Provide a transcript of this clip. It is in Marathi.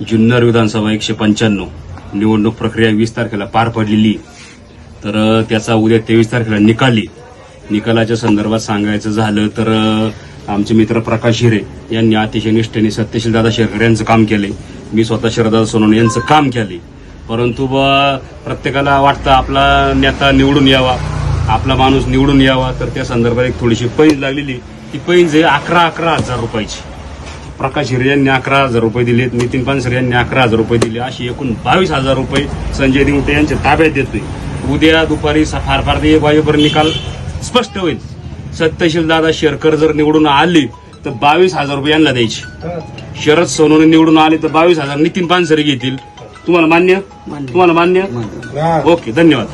जुन्नर विधानसभा एकशे पंच्याण्णव. निवडणूक प्रक्रिया वीस तारखेला पार पडलेली. तर त्याचा उद्या तेवीस तारखेला निकाली. निकालाच्या संदर्भात सांगायचं झालं तर आमचे मित्र प्रकाश हिरे यांनी अतिशय निष्ठेने सत्यशील दादा शेरकर यांचं काम केले. मी स्वतः शरदादा सोनवणे यांचं काम केले. परंतु बा प्रत्येकाला वाटतं आपला नेता निवडून यावा. आपला माणूस निवडून यावा. तर त्या संदर्भात एक थोडीशी पैज लागलेली. ती पैंज आहे अकरा अकरा हजार रुपयाची. प्रकाश हिरे यांनी अकरा हजार रुपये दिलेत नितीन पानसरे यांनी अकरा हजार रुपये दिले अशी एकूण बावीस हजार रुपये संजय दिवटे यांच्या ताब्यात देतोय. उद्या दुपारी स- फार फार ते वाजेपर्यंत निकाल स्पष्ट होईल. सत्यशील दादा शेरकर जर निवडून आले तर बावीस हजार रुपये यांना द्यायचे. शरद सोनवणे निवडून आले तर बावीस हजार नितीन पानसरे घेतील. तुम्हाला मान्य? तुम्हाला मान्य. ओके धन्यवाद.